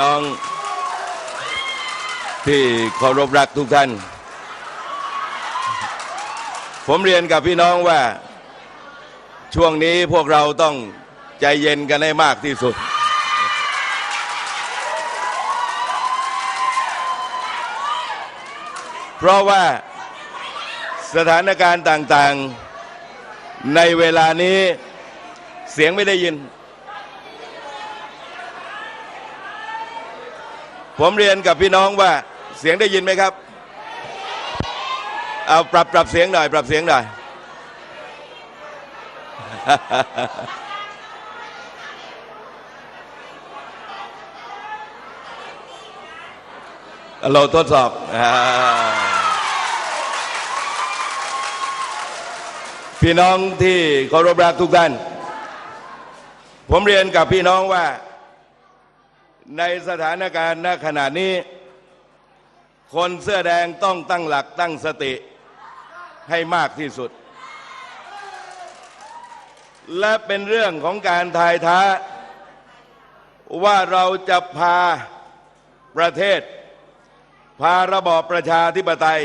น้องที่เคารพรักทุกท่าน ผมเรียนกับพี่น้องว่าช่วงนี้พวกเราต้องใจเย็นกันให้มากที่สุด เพราะว่าสถานการณ์ต่างๆในเวลานี้เสียงไม่ได้ยิน ผมเรียนกับพี่น้องว่าเสียงได้ยินไหมครับ เอาปรับปรับเสียงหน่อย ปรับเสียงหน่อย เราทดสอบ พี่น้องที่เคารพรักทุกท่าน ผมเรียนกับพี่น้องว่า ในสถานการณ์ณขณะนี้ คนเสื้อแดงต้องตั้งหลักตั้งสติให้มากที่สุด และเป็นเรื่องของการทายท้า ว่าเราจะพาประเทศ พาระบอบประชาธิปไตย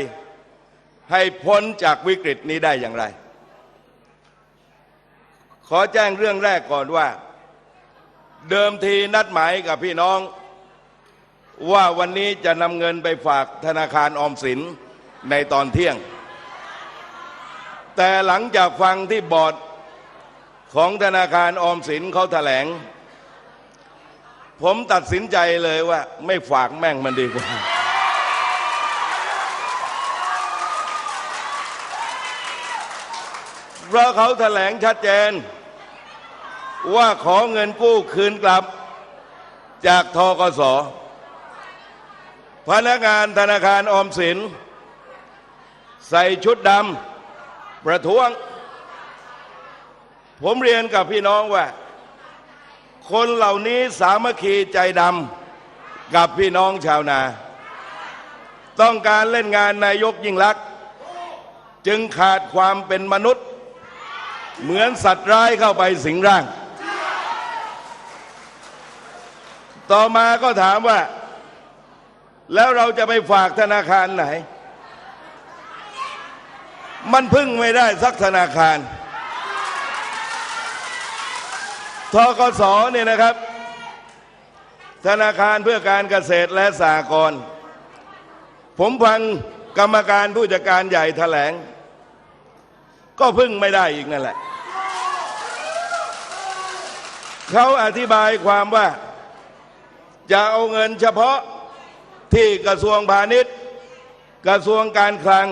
ให้พ้นจากวิกฤตนี้ได้อย่างไร ขอแจ้งเรื่องแรกก่อนว่า เดิมทีนัดหมายกับพี่น้อง ว่าวันนี้จะนำเงินไปฝากธนาคารออมสินในตอนเที่ยง แต่หลังจากฟังที่บอร์ดของธนาคารออมสินเขาแถลง ผมตัดสินใจเลยว่าไม่ฝากแม่งมันดีกว่า เพราะเขาแถลงชัดเจน ว่าขอเงินกู้คืนกลับจากทกส พนักงานธนาคารออมสิน ใส่ชุดดำประท้วง ผมเรียนกับพี่น้องว่า คนเหล่านี้สามัคคีใจดำกับพี่น้องชาวนา ต้องการเล่นงานนายกยิ่งลักษณ์จึงขาดความเป็นมนุษย์ เหมือนสัตว์ร้ายเข้าไปสิงร่าง ต่อมาก็ถามว่า แล้วเราจะไปฝากธนาคารไหน มันพึ่งไม่ได้สักธนาคารทกสเนี่ยนะครับ ธนาคารเพื่อการเกษตรและสหกรณ์ผมฟังกรรมการผู้จัดการใหญ่แถลง ก็พึ่งไม่ได้อีกนั่นแหละ เขาอธิบายความว่า จะเอาเงินเฉพาะที่กระทรวงพาณิชย์ กระทรวงการคลัง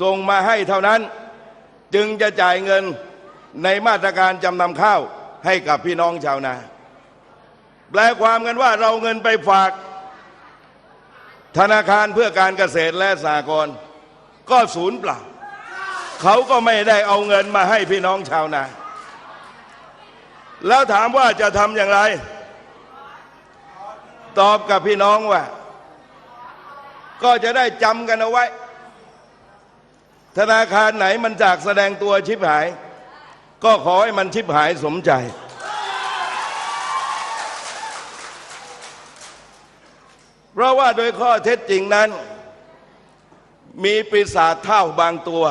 ส่งมาให้เท่านั้น จึงจะจ่ายเงินในมาตรการจำนำข้าวให้กับพี่น้องชาวนา แปลความกันว่าเราเงินไปฝาก ธนาคารเพื่อการเกษตรและสหกรณ์ก็ศูนย์เปล่า เขาก็ไม่ได้เอาเงินมาให้พี่น้องชาวนา แล้วถามว่าจะทำอย่างไร ตอบกับพี่น้องว่า ก็จะได้จำกันเอาไว้ ธนาคารไหนมันจากแสดงตัวชิบหาย ก็ขอให้มันชิบหายสมใจ เพราะว่าโดยข้อเท็จจริงนั้น มีปีศาจเท่าบางตัว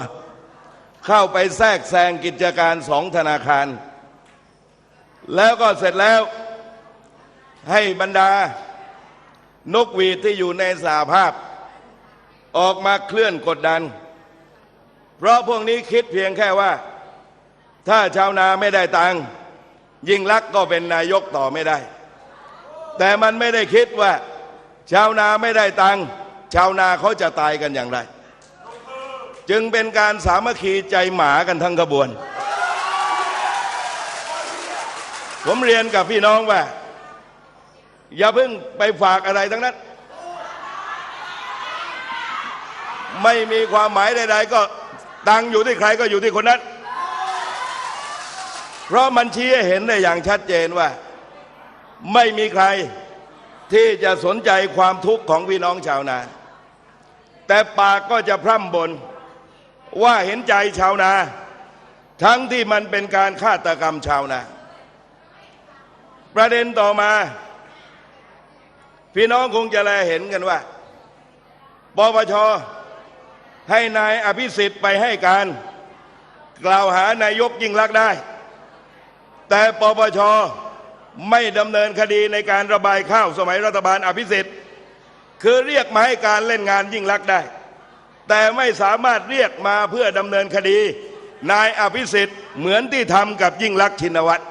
เข้าไปแทรกแซงกิจการสองธนาคาร แล้วก็เสร็จแล้วให้บรรดา นกหวีดที่อยู่ในสาภาพ ออกมาเคลื่อนกดดัน เพราะพวกนี้คิดเพียงแค่ว่า ถ้าชาวนาไม่ได้ตังค์ยิ่งลักษ์ก็เป็นนายกต่อไม่ได้ แต่มันไม่ได้คิดว่า ชาวนาไม่ได้ตังค์ชาวนาเขาจะตายกันอย่างไร จึงเป็นการสามัคคีใจหมากันทั้งขบวน ผมเรียนกับพี่น้องว่า อย่าเพิ่งไปฝากอะไรทั้งนั้น ไม่มีความหมายใด ๆ ก็ตังอยู่ที่ใครก็อยู่ที่คนนั้น เพราะมันชี้ให้เห็นได้อย่างชัดเจนว่า ไม่มีใครที่จะสนใจความทุกข์ของพี่น้องชาวนา แต่ปากก็จะพร่ำบนว่าเห็นใจชาวนา ทั้งที่มันเป็นการฆาตกรรมชาวนา ประเด็นต่อมา พี่น้องคงจะแลเห็นกันว่าปปชให้นายอภิสิทธิ์ไปให้การ กล่าวหานายกยิ่งลักษณ์ได้ แต่ปปชไม่ดำเนินคดีในการระบายข้าวสมัยรัฐบาลอภิสิทธิ์คือเรียกมาให้การเล่นงานยิ่งลักษณ์ได้ แต่ไม่สามารถเรียกมาเพื่อดำเนินคดี นายอภิสิทธิ์เหมือนที่ทำกับยิ่งลักษณ์ชินวัตร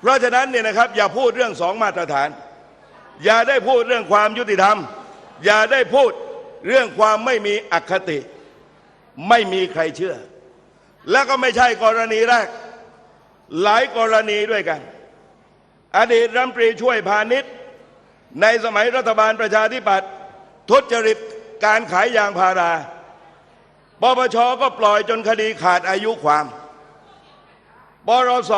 เพราะฉะนั้นเนี่ยนะครับอย่าพูดเรื่องสองมาตรฐาน อย่าได้พูดเรื่องความยุติธรรม อย่าได้พูดเรื่องความไม่มีอคติ ไม่มีใครเชื่อ แล้วก็ไม่ใช่กรณีแรก หลายกรณีด้วยกัน อดีตรัฐมนตรีช่วยพาณิชย์ ในสมัยรัฐบาลประชาธิปัตย์ทุจริตการขายยางพาราปปชก็ปล่อยจนคดีขาดอายุความ บรส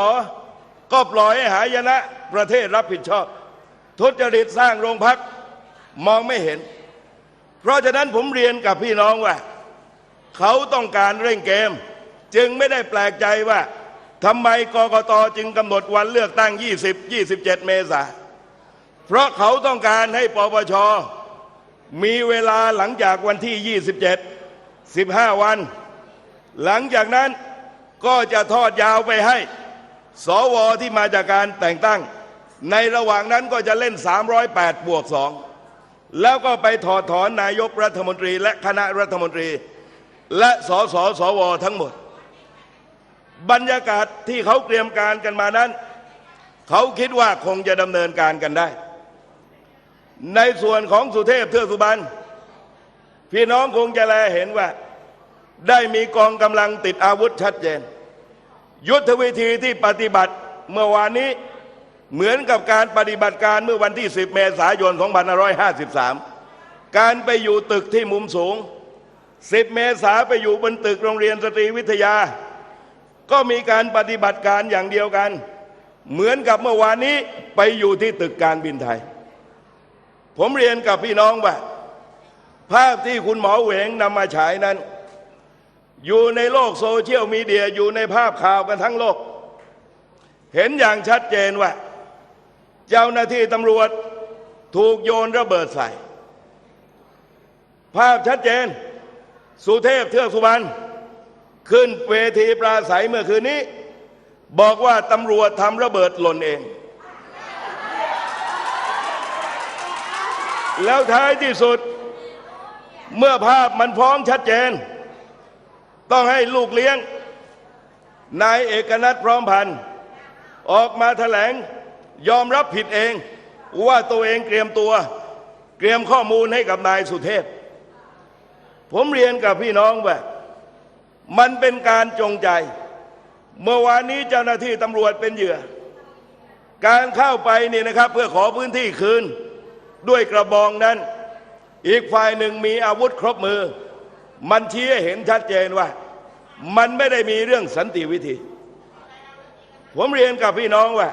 ก็ปล่อยให้หายนะประเทศรับผิดชอบ ทุจริตสร้างโรงพักมองไม่เห็น เพราะฉะนั้นผมเรียนกับพี่น้องว่า เขาต้องการเร่งเกม จึงไม่ได้แปลกใจว่าทำไมกกตจึงกำหนดวันเลือกตั้ง 20 27 เมษาเพราะเขาต้องการให้ปปช มีเวลาหลังจากวันที่ 27 15 วัน หลังจากนั้นก็จะทอดยาวไปให้ สวที่มาจากการแต่งตั้ง ในระหว่างนั้นก็จะเล่น 308 บวก 2 แล้วก็ไปถอดถอนนายกรัฐมนตรี และคณะรัฐมนตรี และสสสวทั้งหมด บรรยากาศที่เขาเตรียมการกันมานั้น เขาคิดว่าคงจะดำเนินการกันได้ ในส่วนของสุเทพเทือกสุบรรณพี่น้องคงจะแลเห็นว่า ได้มีกองกำลังติดอาวุธชัดเจน ยุทธวิธีที่ปฏิบัติเมื่อวานนี้ เหมือนกับการปฏิบัติการเมื่อวันที่ 10 เมษายน 2553 การไปอยู่ตึกที่มุมสูง 10 เมษาไปอยู่บนตึกโรงเรียนสตรีวิทยา ก็มีการปฏิบัติการอย่างเดียวกัน เหมือนกับเมื่อวานนี้ไปอยู่ที่ตึกการบินไทย ผมเรียนกับพี่น้องว่า ภาพที่คุณหมอเหวงนำมาฉายนั้น อยู่ในโลกโซเชียลมีเดียอยู่ในภาพข่าวกันทั้งโลก เห็นอย่างชัดเจนว่า เจ้าหน้าที่ตำรวจถูกโยนระเบิดใส่ ภาพชัดเจน สุเทพเทือกสุบรรณขึ้นเวทีปราศัยเมื่อคืนนี้ บอกว่าตำรวจทำระเบิดหล่นเอง แล้วท้ายที่สุด เมื่อภาพมันฟ้องชัดเจน ต้องให้ลูกเลี้ยงนายเอกนัทพร้อมพันธ์ออกมาแถลง ยอมรับผิดเอง ว่าตัวเองเตรียมตัว เตรียมข้อมูลให้กับนายสุเทพ ผมเรียนกับพี่น้องว่ามันเป็นการจงใจ เมื่อวานนี้เจ้าหน้าที่ตำรวจเป็นเหยื่อ การเข้าไปนี่นะครับ เพื่อขอพื้นที่คืน ด้วยกระบองนั้น อีกฝ่ายหนึ่งมีอาวุธครบมือ มันชี้ให้เห็นชัดเจนว่า มันไม่ได้มีเรื่องสันติวิธี ผมเรียนกับพี่น้องว่า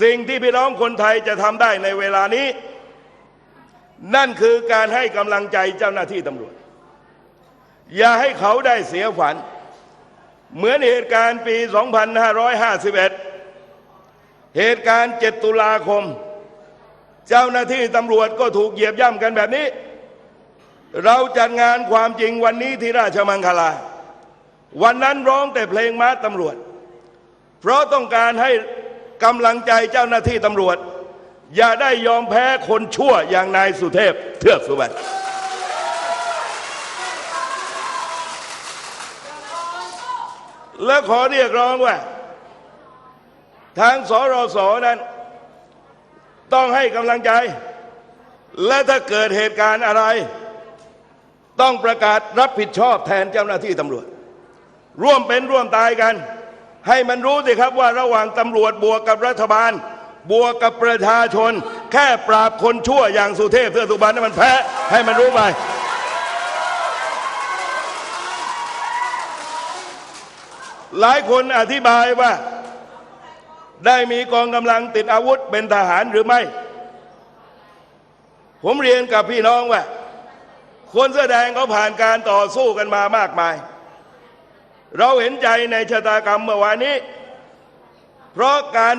สิ่งที่พี่น้องคนไทยจะทำได้ในเวลานี้ นั่นคือการให้กำลังใจเจ้าหน้าที่ตำรวจ อย่าให้เขาได้เสียฝัน เหมือนเหตุการณ์ปี 2551 เหตุการณ์ 7 ตุลาคม เจ้าหน้าที่ตำรวจก็ถูกเหยียบย่ำกันแบบนี้ เราจัดงานความจริงวันนี้ที่ราชมังคลา วันนั้นร้องแต่เพลงม้าตำรวจ เพราะต้องการให้ กำลังใจเจ้าหน้าที่ตำรวจ อย่าได้ยอมแพ้คนชั่วอย่างนายสุเทพเทือกสุบรรณและขอเรียกร้องว่า ทางสรสนั้น ต้องให้กำลังใจ และถ้าเกิดเหตุการณ์อะไร ต้องประกาศรับผิดชอบแทนเจ้าหน้าที่ตำรวจ ร่วมเป็นร่วมตายกัน ให้มันรู้สิครับว่าระหว่างตำรวจบวกกับรัฐบาล บวกกับประชาชน แค่ปราบคนชั่วอย่างสุเทพเทือกสุบรรณนั้นมันแพ้ให้มันรู้ไปหลายคนอธิบายว่า ได้มีกองกำลังติดอาวุธเป็นทหารหรือไม่ ผมเรียนกับพี่น้องว่า คนแสอแดงเขาผ่านการต่อสู้กันมามากมาย เราเห็นใจในชะตากรรมเมื่อวานนี้ เพราะการ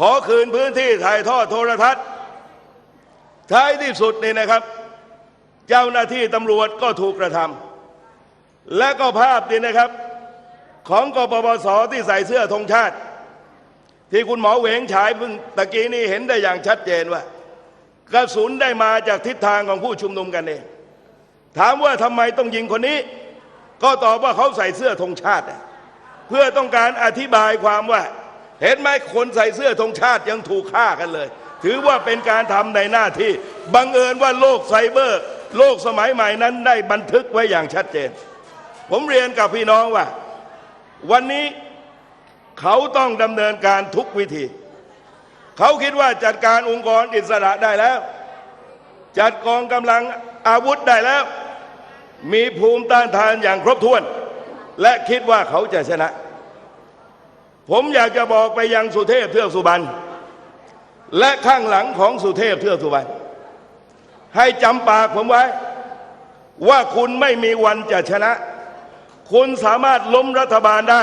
ขอคืนพื้นที่ถ่ายทอดโทรทัศน์ ท้ายที่สุดนี่นะครับ เจ้าหน้าที่ตำรวจก็ถูกกระทำและก็ภาพนี่นะครับ ของกปปสที่ใส่เสื้อธงชาติ ที่คุณหมอเหวงฉายเพิ่งตะกี้นี้เห็นได้อย่างชัดเจนว่ากระสุนได้มาจากทิศทางของผู้ชุมนุมกันเองถามว่าทำไมต้องยิงคนนี้ ก็ตอบว่าเขาใส่เสื้อธงชาติ เพื่อต้องการอธิบายความว่า เห็นไหมคนใส่เสื้อธงชาติยังถูกฆ่ากันเลย ถือว่าเป็นการทำในหน้าที่บังเอิญว่าโลกไซเบอร์ โลกสมัยใหม่นั้นได้บันทึกไว้อย่างชัดเจน ผมเรียนกับพี่น้องว่า วันนี้เขาต้องดำเนินการทุกวิธี เขาคิดว่าจัดการองค์กรอิสระได้แล้ว จัดกองกำลังอาวุธได้แล้ว มีภูมิต้านทานอย่างครบถ้วน และคิดว่าเขาจะชนะ ผมอยากจะบอกไปยังสุเทพเทือกสุบรรณและข้างหลังของสุเทพเทือกสุบรรณให้จำปากผมไว้ ว่าคุณไม่มีวันจะชนะ คุณสามารถล้มรัฐบาลได้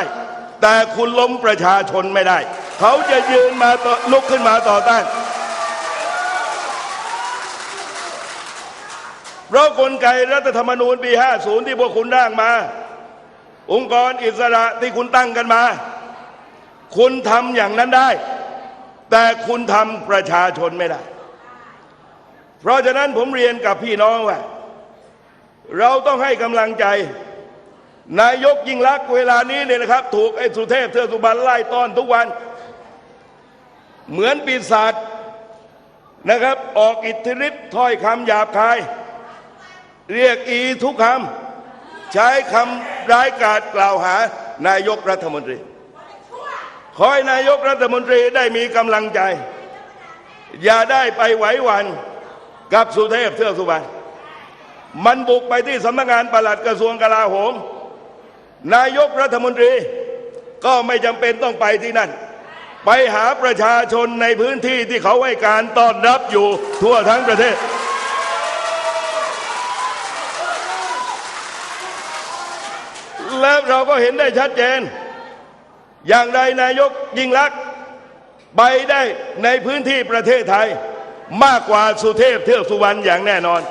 แต่คุณล้มประชาชนไม่ได้ เขาจะยืนมาต่อลุกขึ้นมาต่อต้าน เพราะกลไกรัฐธรรมนูญปี 50 ที่พวกคุณร่างมา องค์กรอิสระที่คุณตั้งกันมา คุณทำอย่างนั้นได้ แต่คุณทำประชาชนไม่ได้ เพราะฉะนั้นผมเรียนกับพี่น้องว่า เราต้องให้กำลังใจ นายกยิ่งรักเวลานี้เนี่ยนะครับ ถูกไอ้สุเทพเทือกสุบรรณไล่ต้อนทุกวัน เหมือนปีศาจนะครับออกอิทธิฤทธิ์ถ้อยคำหยาบคาย เรียกอีทุกคำใช้คำร้ายกาจกล่าวหานายกรัฐมนตรี ขอให้นายกรัฐมนตรีได้มีกำลังใจ อย่าได้ไปไหวหวันกับสุเทพเทือกสุบรรณมันบุกไปที่สำนักงานปลัดกระทรวงกลาโหม นายกรัฐมนตรีก็ไม่จำเป็นต้องไปที่นั่น ไปหาประชาชนในพื้นที่ที่เขาให้การต้อนรับอยู่ทั่วทั้งประเทศ แล้วเราก็เห็นได้ชัดเจน อย่างไรนายกยิ่งลักษณ์ไปได้ในพื้นที่ประเทศไทย มากกว่าสุเทพเทือกสุวรรณอย่างแน่นอน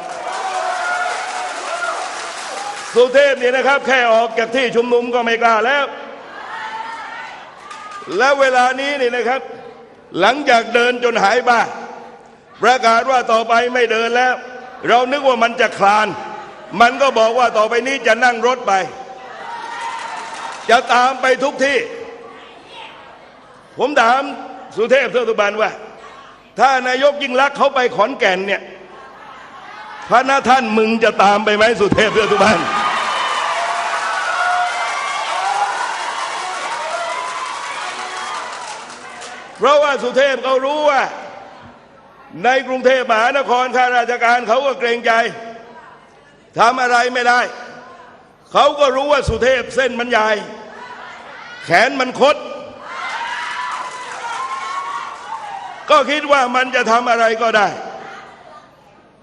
สุเทพนี่นะครับ แค่ออกจากที่ชุมนุมก็ไม่กล้าแล้ว แล้วเวลานี้นี่นะครับ หลังจากเดินจนหายบ้าประกาศว่าต่อไปไม่เดินแล้ว เรานึกว่ามันจะคลาน มันก็บอกว่าต่อไปนี้จะนั่งรถไป จะตามไปทุกที่ ผมถามสุเทพเทือกสุบรรณว่า ถ้านายกยิ่งรักษณ์เขาไปขอนแก่นเนี่ยพระนาท่านมึงจะตามไปไหมสุเทพเทือกสุบรรณเพราะว่าสุเทพเขารู้ว่า ในกรุงเทพมหานครข้าราชการเขาก็เกรงใจทำอะไรไม่ได้ เขาก็รู้ว่าสุเทพเส้นมันใหญ่ แขนมันคด ก็คิดว่ามันจะทำอะไรก็ได้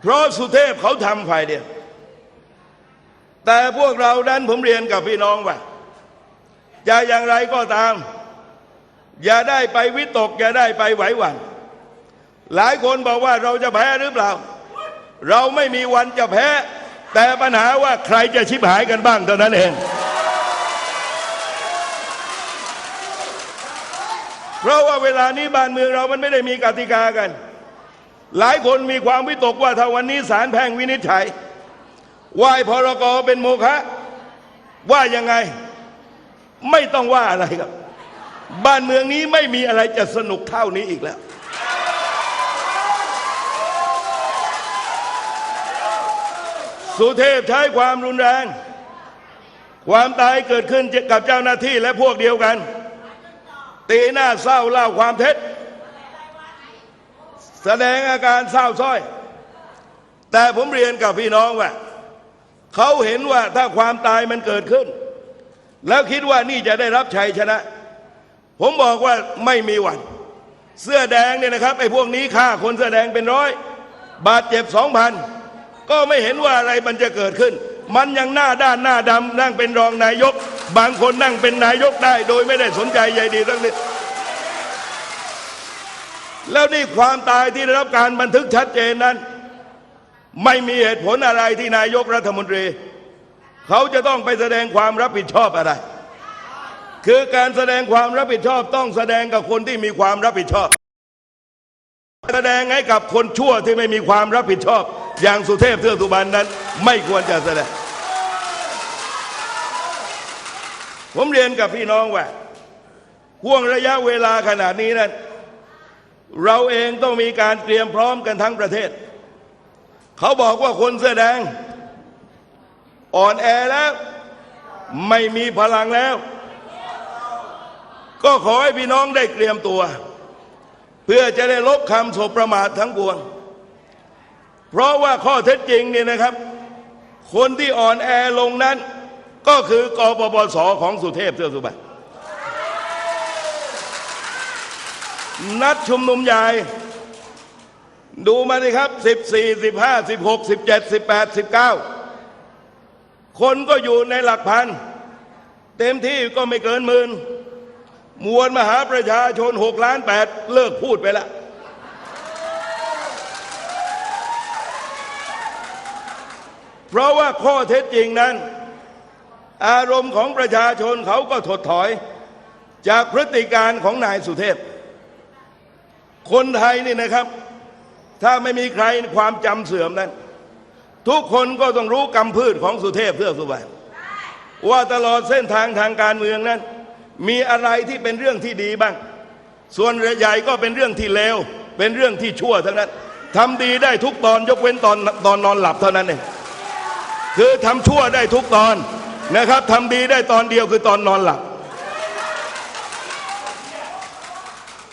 เพราะสุเทพเขาทำฝ่ายเดียว แต่พวกเรานั้นผมเรียนกับพี่น้องว่าจะอย่างไรก็ตาม อย่าได้ไปวิตก อย่าได้ไปไหวหวัน่นหลายคนบอกว่าเราจะแพ้หรือเปล่า เราไม่มีวันจะแพ้ แต่ปัญหาว่าใครจะชิบหายกันบ้างเท่านั้นเอง เพราะว่าเวลานี้บ้านเมืองเรามันไม่ได้มีกติกากัน หลายคนมีความวิตกว่าถ้าวันนี้ศาลแพ่งวินิจฉัยว่าไอ้พรกเป็นโมฆะว่ายังไงไม่ต้องว่าอะไรครับ บ้านเมืองนี้ไม่มีอะไรจะสนุกเท่านี้อีกแล้ว สุเทพใช้ความรุนแรง ความตายเกิดขึ้นกับเจ้าหน้าที่และพวกเดียวกัน ตีหน้าเศร้าเล่าความเท็จ แสดงอาการเศร้าส้อย แต่ผมเรียนกับพี่น้องว่าเขาเห็นว่าถ้าความตายมันเกิดขึ้น แล้วคิดว่านี่จะได้รับชัยชนะ ผมบอกว่าไม่มีวัน เสื้อแดงเนี่ยนะครับไอ้พวกนี้ฆ่าคนเสื้อแดงเป็นร้อย บาดเจ็บสองพัน ก็ไม่เห็นว่าอะไรมันจะเกิดขึ้น มันยังหน้าด้านหน้าดำนั่งเป็นรองนายก บางคนนั่งเป็นนายกได้ โดยไม่ได้สนใจใยดีทั้งนี้แล้วนี่ความตายที่ได้รับการบันทึกชัดเจนนั้น ไม่มีเหตุผลอะไรที่นายกรัฐมนตรี เขาจะต้องไปแสดงความรับผิดชอบอะไร คือการแสดงความรับผิดชอบต้องแสดงกับคนที่มีความรับผิดชอบ แสดงให้กับคนชั่วที่ไม่มีความรับผิดชอบ อย่างสุเทพเทือกสุบรรณนั้น ไม่ควรจะแสดง ผมเรียนกับพี่น้องว่าห่วงระยะเวลาขนาดนี้นั้น เราเองต้องมีการเตรียมพร้อมกันทั้งประเทศ เขาบอกว่าคนเสื้อแดง อ่อนแอแล้ว ไม่มีพลังแล้ว ก็ขอให้พี่น้องได้เตรียมตัว เพื่อจะได้ลบคำโสประมาททั้งปวง เพราะว่าข้อเท็จจริงเนี่ยนะครับ คนที่อ่อนแอลงนั้น ก็คือกปปสของสุเทพเทือกสุบรรณนัดชุมนุมใหญ่ ดูมาสิครับ 14 15 16 17 18 19 คนก็อยู่ในหลักพัน เต็มที่ก็ไม่เกินหมื่นมวลมหาประชาชน 6 ล้าน 8 เลิกพูดไปแล้ว เพราะว่าข้อเท็จจริงนั้น อารมณ์ของประชาชนเขาก็ถดถอย จากพฤติการของนายสุเทพ คนไทยนี่นะครับ ถ้าไม่มีใครความจำเสื่อมนั้น ทุกคนก็ต้องรู้กำพืชของสุเทพเทือสุบรรณว่าตลอดเส้นทางทางการเมืองนั้น มีอะไรที่เป็นเรื่องที่ดีบ้าง ส่วนใหญ่ก็เป็นเรื่องที่เลวเป็นเรื่องที่ชั่วทั้งนั้นทำดีได้ทุกตอนยกเว้นตอนตอนนอนหลับเท่านั้นเอง คือทำชั่วได้ทุกตอนนะครับทำดีได้ตอนเดียวคือตอนนอนหลับ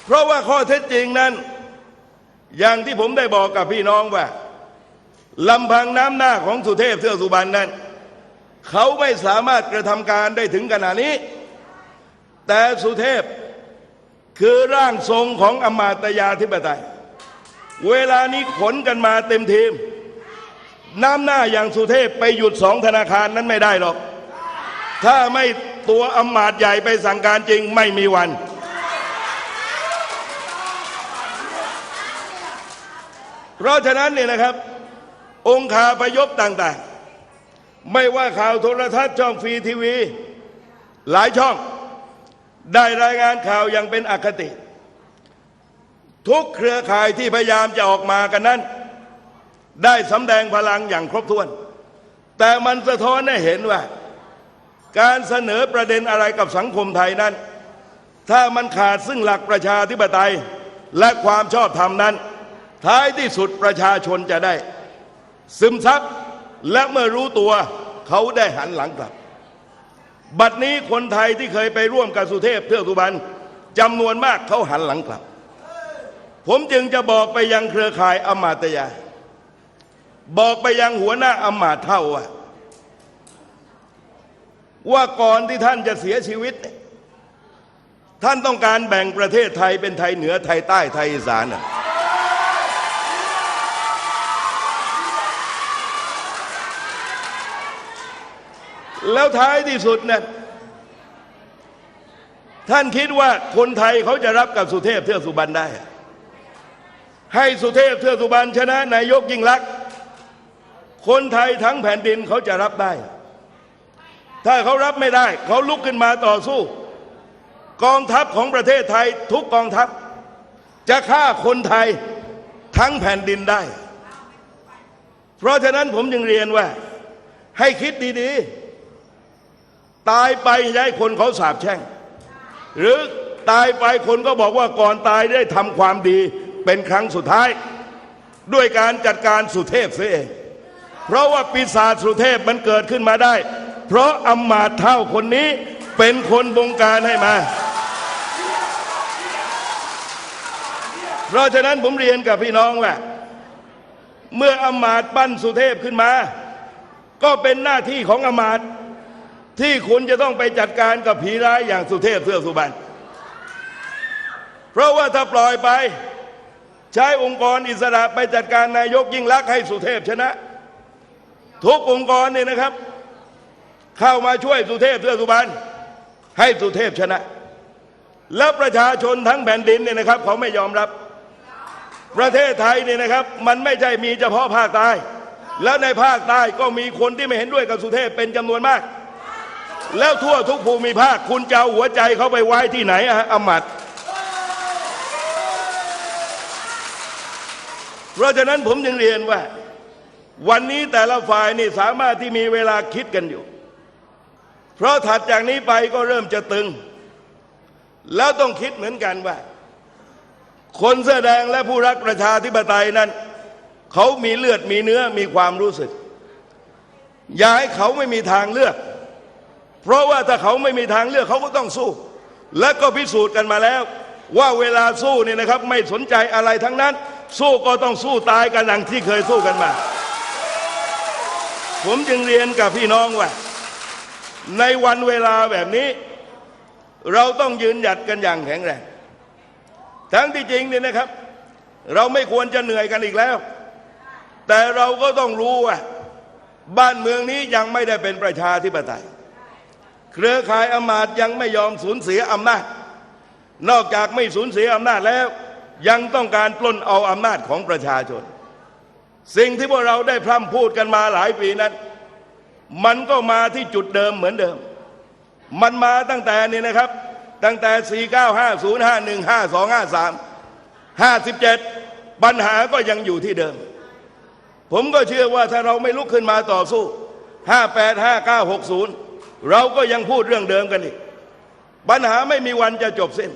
เพราะว่าข้อเท็จจริงนั้น อย่างที่ผมได้บอกกับพี่น้องว่าลำพังน้ำหน้าของสุเทพเทือกสุบรรณนั้น เขาไม่สามารถกระทำการได้ถึงขนาดนี้ แต่สุเทพคือร่างทรงของอมาตยาธิปไตย เวลานี้ขนกันมาเต็มทีม น้ำหน้าอย่างสุเทพไปหยุดสองธนาคารนั้นไม่ได้หรอก ถ้าไม่ตัวอำมาตย์ใหญ่ไปสั่งการจริงไม่มีวัน เพราะฉะนั้นเนี่ยนะครับ องค์คาพยพต่างๆ ไม่ว่าข่าวโทรทัศน์ช่องฟรีทีวี หลายช่อง ได้รายงานข่าวอย่างเป็นอคติ ทุกเครือข่ายที่พยายามจะออกมากันนั้น ได้สำแดงพลังอย่างครบถ้วน แต่มันสะท้อนให้เห็นว่า การเสนอประเด็นอะไรกับสังคมไทยนั้น ถ้ามันขาดซึ่งหลักประชาธิปไตยและความชอบธรรมนั้น ท้ายที่สุดประชาชนจะได้ ซึมซับและเมื่อรู้ตัวเขาได้หันหลังกลับ บัดนี้คนไทยที่เคยไปร่วมกับสุเทพเทือกสุบรรณจำนวนมากเขาหันหลังกลับ ผมจึงจะบอกไปยังเครือข่ายอมาตยา บอกไปยังหัวหน้าอำมาตย์เท่าว่าว่าก่อนที่ท่านจะเสียชีวิต ท่านต้องการแบ่งประเทศไทยเป็นไทยเหนือไทยใต้ไทยอีสานแล้วท้ายที่สุดเนี่ยท่านคิดว่าคนไทยเขาจะรับกับสุเทพเทือกสุบรรณได้ ให้สุเทพเทือกสุบรรณชนะนายกยิ่งลักษณ์ คนไทยทั้งแผ่นดินเขาจะรับได้ ถ้าเขารับไม่ได้ เขาลุกขึ้นมาต่อสู้ กองทัพของประเทศไทยทุกกองทัพ จะฆ่าคนไทยทั้งแผ่นดินได้ เพราะฉะนั้นผมจึงเรียนว่า ให้คิดดีๆ ตายไปย้ายคนเขาสาบแช่ง หรือตายไปคนก็บอกว่าก่อนตายได้ทำความดีเป็นครั้งสุดท้าย ด้วยการจัดการสุเทพเสียเอง เพราะว่าปีศาจสุเทพมันเกิดขึ้นมาได้ เพราะอำมาตย์เท่าคนนี้เป็นคนบงการให้มา เพราะฉะนั้นผมเรียนกับพี่น้องว่า เมื่ออำมาตย์ปั้นสุเทพขึ้นมา ก็เป็นหน้าที่ของอำมาตย์ที่คุณจะต้องไปจัดการกับผีร้ายอย่างสุเทพเทือกสุบรรณเพราะว่าถ้าปล่อยไป ใช้องค์กรอิสระไปจัดการนายกยิ่งลักษณ์ให้สุเทพชนะ ทุกองค์กรเนี่ยนะครับ เข้ามาช่วยสุเทพเทือสุบรรณให้สุเทพชนะ แล้วประชาชนทั้งแผ่นดินเนี่ยนะครับเขาไม่ยอมรับ ประเทศไทยเนี่ยนะครับ มันไม่ใช่มีเฉพาะภาคใต้แล้วในภาคใต้ก็มีคนที่ไม่เห็นด้วยกับสุเทพเป็นจำนวนมาก แล้วทั่วทุกภูมิภาคคุณจะเอาหัวใจเขาไปไว้ที่ไหนอะอมัดเพราะฉะนั้นผมจึงเรียนว่า วันนี้แต่ละฝ่ายนี่สามารถที่มีเวลาคิดกันอยู่ เพราะถัดจากนี้ไปก็เริ่มจะตึง แล้วต้องคิดเหมือนกันว่า คนเสื้อแดงและผู้รักประชาธิปไตยนั้น เขามีเลือดมีเนื้อมีความรู้สึก อย่าให้เขาไม่มีทางเลือก เพราะว่าถ้าเขาไม่มีทางเลือกเขาก็ต้องสู้ และก็พิสูจน์กันมาแล้ว ว่าเวลาสู้นี่นะครับ ไม่สนใจอะไรทั้งนั้น สู้ก็ต้องสู้ตายกันดังที่เคยสู้กันมา ผมจึงเรียนกับพี่น้องว่า ในวันเวลาแบบนี้ เราต้องยืนหยัดกันอย่างแข็งแรง ทั้งที่จริงเนี่ยนะครับ เราไม่ควรจะเหนื่อยกันอีกแล้ว แต่เราก็ต้องรู้ว่า บ้านเมืองนี้ยังไม่ได้เป็นประชาธิปไตย เครือข่ายอำมาตย์ยังไม่ยอมสูญเสียอำนาจ นอกจากไม่สูญเสียอำนาจแล้ว ยังต้องการปล้นเอาอำนาจของประชาชน สิ่งที่พวกเราได้พร่ำพูดกันมาหลายปีนั้น มันก็มาที่จุดเดิมเหมือนเดิม มันมาตั้งแต่นี่นะครับ ตั้งแต่ 4950515253 57 ปัญหาก็ยังอยู่ที่เดิม ผมก็เชื่อว่าถ้าเราไม่ลุกขึ้นมาต่อสู้ 585960 เราก็ยังพูดเรื่องเดิมกันอีก ปัญหาไม่มีวันจะจบสิ้น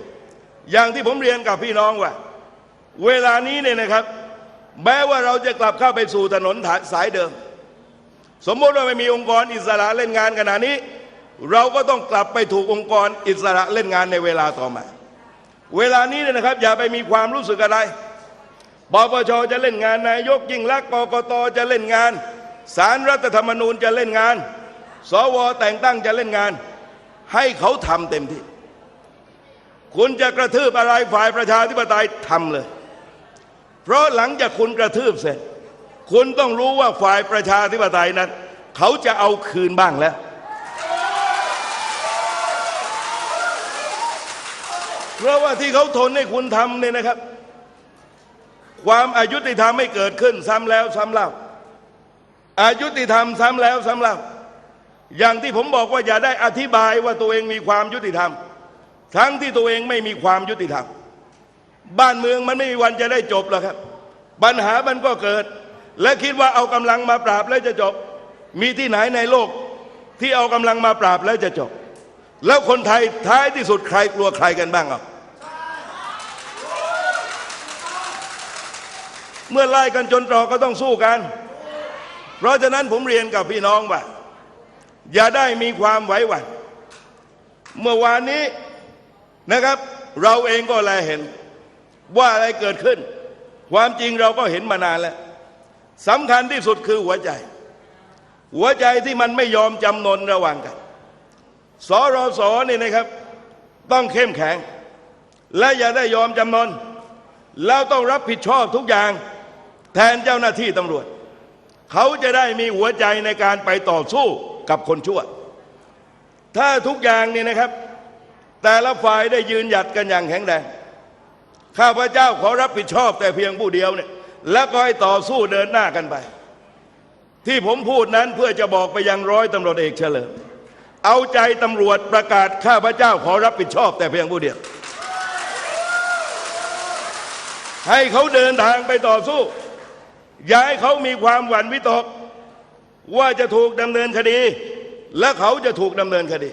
อย่างที่ผมเรียนกับพี่น้องว่า เวลานี้เนี่ยนะครับ แม้ว่าเราจะกลับเข้าไปสู่ถนนสายเดิม สมมติว่าไม่มีองค์กรอิสระเล่นงานขณะนี้ เราก็ต้องกลับไปถูกองค์กรอิสระเล่นงานในเวลาต่อมา เวลานี้เนี่ยนะครับ อย่าไปมีความรู้สึกอะไรปปชจะเล่นงานนายกยิ่งรักษณ์กกตจะเล่นงานสารรัฐธรรมนูญจะเล่นงาน สวแต่งตั้งจะเล่นงาน ให้เขาทำเต็มที่ คุณจะกระทืบอะไรฝ่ายประชาธิปไตยทำเลย เพราะหลังจากคุณกระทืบเสร็จ คุณต้องรู้ว่าฝ่ายประชาธิปไตยนั้น เขาจะเอาคืนบ้างแล้ว เพราะว่าที่เขาทนให้คุณทำเนี่ยนะครับ ความอายุติธรรมไม่เกิดขึ้นซ้ำแล้วซ้ำเล่า อายุติธรรมซ้ำแล้วซ้ำเล่า อย่างที่ผมบอกว่าอย่าได้อธิบายว่าตัวเองมีความยุติธรรม ทั้งที่ตัวเองไม่มีความยุติธรรม บ้านเมืองมันไม่มีวันจะได้จบหรอกครับ ปัญหามันก็เกิด และคิดว่าเอากำลังมาปราบแล้วจะจบ มีที่ไหนในโลก ที่เอากำลังมาปราบแล้วจะจบ แล้วคนไทยท้ายที่สุดใครกลัวใครกันบ้างอะเมื่อไล่กันจนตรอกก็ต้องสู้กัน เพราะฉะนั้นผมเรียนกับพี่น้องว่า อย่าได้มีความไหวหวั่นเมื่อวานนี้นะครับ เราเองก็แลเห็น ว่าอะไรเกิดขึ้น ความจริงเราก็เห็นมานานแล้วสำคัญที่สุดคือหัวใจ หัวใจที่มันไม่ยอมจำนนระหว่างกันสรสนี่นะครับ ต้องเข้มแข็ง และอย่าได้ยอมจำนนแล้วต้องรับผิดชอบทุกอย่าง แทนเจ้าหน้าที่ตำรวจ เขาจะได้มีหัวใจในการไปต่อสู้กับคนชั่ว ถ้าทุกอย่างนี่นะครับ แต่ละฝ่ายได้ยืนหยัดกันอย่างแข็งแรง ข้าพเจ้าขอรับผิดชอบแต่เพียงผู้เดียวเนี่ยแล้วก็ให้ต่อสู้เดินหน้ากันไป ที่ผมพูดนั้นเพื่อจะบอกไปยังร้อยตำรวจเอกเฉลิม เอาใจตำรวจประกาศข้าพเจ้าขอรับผิดชอบแต่เพียงผู้เดียว ให้เขาเดินทางไปต่อสู้ อย่าให้เขามีความหวั่นวิตก ว่าจะถูกดำเนินคดี และเขาจะถูกดำเนินคดี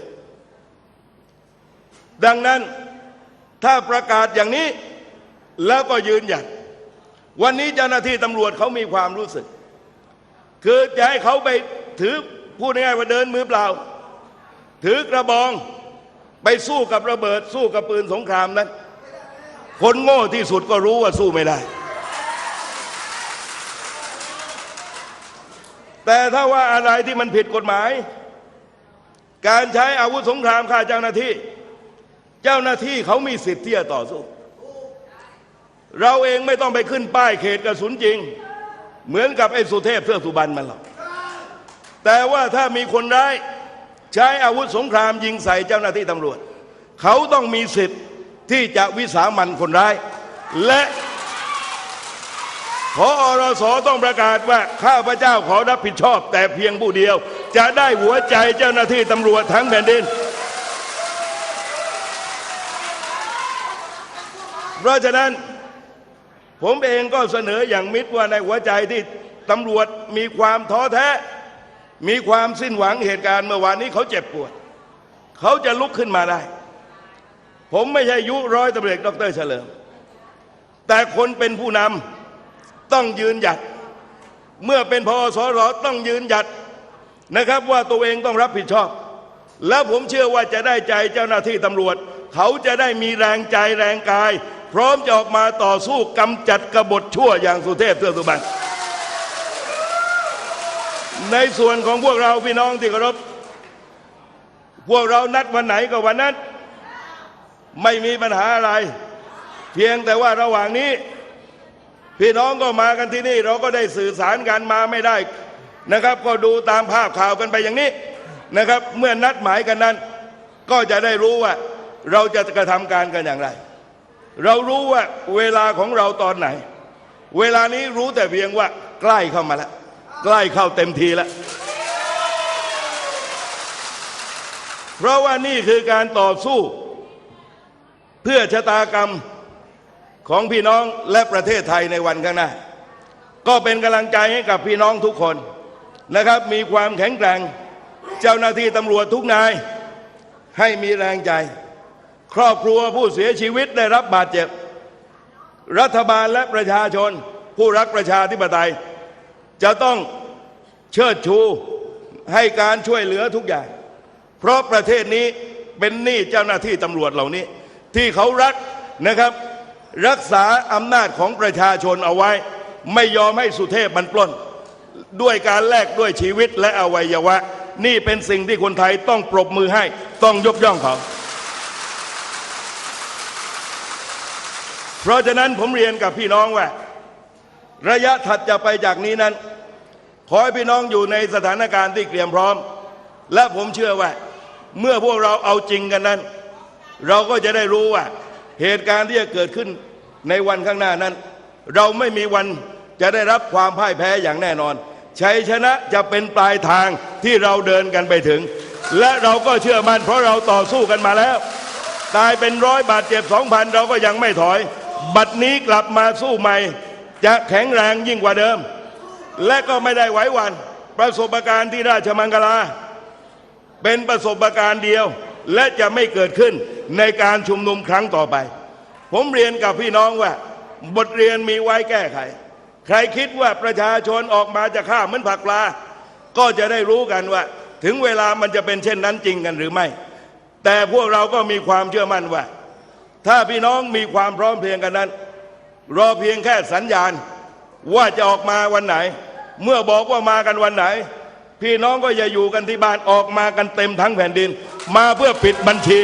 ดังนั้นถ้าประกาศอย่างนี้ แล้วก็ยืนหยัด วันนี้เจ้าหน้าที่ตำรวจเขามีความรู้สึก คือจะให้เขาไปถือพูดง่ายๆว่าเดินมือเปล่า ถือกระบองไปสู้กับระเบิด สู้กับปืนสงครามนั้น คนโง่ที่สุดก็รู้ว่าสู้ไม่ได้ แต่ถ้าว่าอะไรที่มันผิดกฎหมาย การใช้อาวุธสงครามฆ่าเจ้าหน้าที่ เจ้าหน้าที่เขามีสิทธิ์ที่จะต่อสู้ เราเองไม่ต้องไปขึ้นป้ายเขตกระสุนจริง เหมือนกับไอ้สุเทพเทือกสุบรรณมันหรอกแต่ว่าถ้ามีคนร้ายใช้อาวุธสงครามยิงใส่เจ้าหน้าที่ตำรวจ เขาต้องมีสิทธิ์ที่จะวิสามันคนร้าย และผพออรสต้องประกาศว่าข้าพเจ้าขอรับผิดชอบ แต่เพียงผู้เดียว จะได้หัวใจเจ้าหน้าที่ตำรวจทั้งแผ่นดิน เพราะฉะนั้น ผมเองก็เสนออย่างมิตรว่าในหัวใจที่ตำรวจมีความท้อแท้ มีความสิ้นหวังเหตุการณ์เมื่อวานนี้เขาเจ็บปวด เขาจะลุกขึ้นมาได้ ผมไม่ใช่ยุร้อยตำรวจเอกดรเฉลิม แต่คนเป็นผู้นำต้องยืนหยัด เมื่อเป็นพอสรต้องยืนหยัดนะครับว่าตัวเองต้องรับผิดชอบ แล้วผมเชื่อว่าจะได้ใจเจ้าหน้าที่ตำรวจ เขาจะได้มีแรงใจแรงกาย พร้อมจะออกมาต่อสู้กำจัดกบฏชั่วอย่างสุเทพเทือกสุบรรณในส่วนของพวกเราพี่น้องที่เคารพพวกเรานัดวันไหนก็วันนั้น ไม่มีปัญหาอะไร เพียงแต่ว่าระหว่างนี้ พี่น้องก็มากันที่นี่ เราก็ได้สื่อสารกันมาไม่ได้นะครับ ก็ดูตามภาพข่าวกันไปอย่างนี้นะครับ เมื่อนัดหมายกันนั้น ก็จะได้รู้ว่า เราจะกระทำการกันอย่างไร เรารู้ว่าเวลาของเราตอนไหน เวลานี้รู้แต่เพียงว่า ใกล้เข้ามาแล้วใกล้เข้าเต็มทีแล้วเพราะว่านี่คือการต่อสู้ เพื่อชะตากรรมของพี่น้องและประเทศไทยในวันข้างหน้า ก็เป็นกำลังใจให้กับพี่น้องทุกคนนะครับ มีความแข็งแกร่ง เจ้าหน้าที่ตำรวจทุกนาย ให้มีแรงใจ ครอบครัวผู้เสียชีวิตได้รับบาดเจ็บ รัฐบาลและประชาชน ผู้รักประชาธิปไตย จะต้องเชิดชูให้การช่วยเหลือทุกอย่าง เพราะประเทศนี้เป็นหนี้เจ้าหน้าที่ตำรวจเหล่านี้ ที่เขารักนะครับ รักษาอำนาจของประชาชนเอาไว้ ไม่ยอมให้สุเทพมันปล้น ด้วยการแลกด้วยชีวิตและอวัยวะ นี่เป็นสิ่งที่คนไทยต้องปรบมือให้ต้องยกย่องเขา เพราะฉะนั้นผมเรียนกับพี่น้องว่า ระยะถัดจะไปจากนี้นั้น ขอให้พี่น้องอยู่ในสถานการณ์ที่เตรียมพร้อม และผมเชื่อว่า เมื่อพวกเราเอาจริงกันนั้น เราก็จะได้รู้ว่า เหตุการณ์ที่จะเกิดขึ้นในวันข้างหน้านั้น เราไม่มีวันจะได้รับความพ่ายแพ้อย่างแน่นอนชัยชนะจะเป็นปลายทางที่เราเดินกันไปถึง และเราก็เชื่อมั่นเพราะเราต่อสู้กันมาแล้ว ตายเป็นร้อยบาดเจ็บสองพันเราก็ยังไม่ถอย บัดนี้กลับมาสู้ใหม่ จะแข็งแรงยิ่งกว่าเดิม และก็ไม่ได้ไหวหวัน ประสบการณ์ที่ราชมังคลา เป็นประสบการณ์เดียว และจะไม่เกิดขึ้นในการชุมนุมครั้งต่อไป ผมเรียนกับพี่น้องว่า บทเรียนมีไว้แก้ไข ใครคิดว่าประชาชนออกมาจะฆ่าเหมือนผักปลา ก็จะได้รู้กันว่า ถึงเวลามันจะเป็นเช่นนั้นจริงกันหรือไม่ แต่พวกเราก็มีความเชื่อมั่นว่า ถ้าพี่น้องมีความพร้อมเพรียงกันนั้น รอเพียงแค่สัญญาณว่าจะออกมาวันไหน เมื่อบอกว่ามากันวันไหน พี่น้องก็อย่าอยู่กันที่บ้านออกมากันเต็มทั้งแผ่นดิน มาเพื่อปิดบัญชี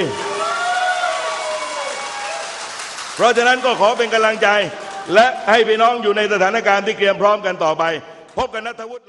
เพราะฉะนั้นก็ขอเป็นกำลังใจ และให้พี่น้องอยู่ในสถานการณ์ที่เตรียมพร้อมกันต่อไป พบกันนัทวุฒิ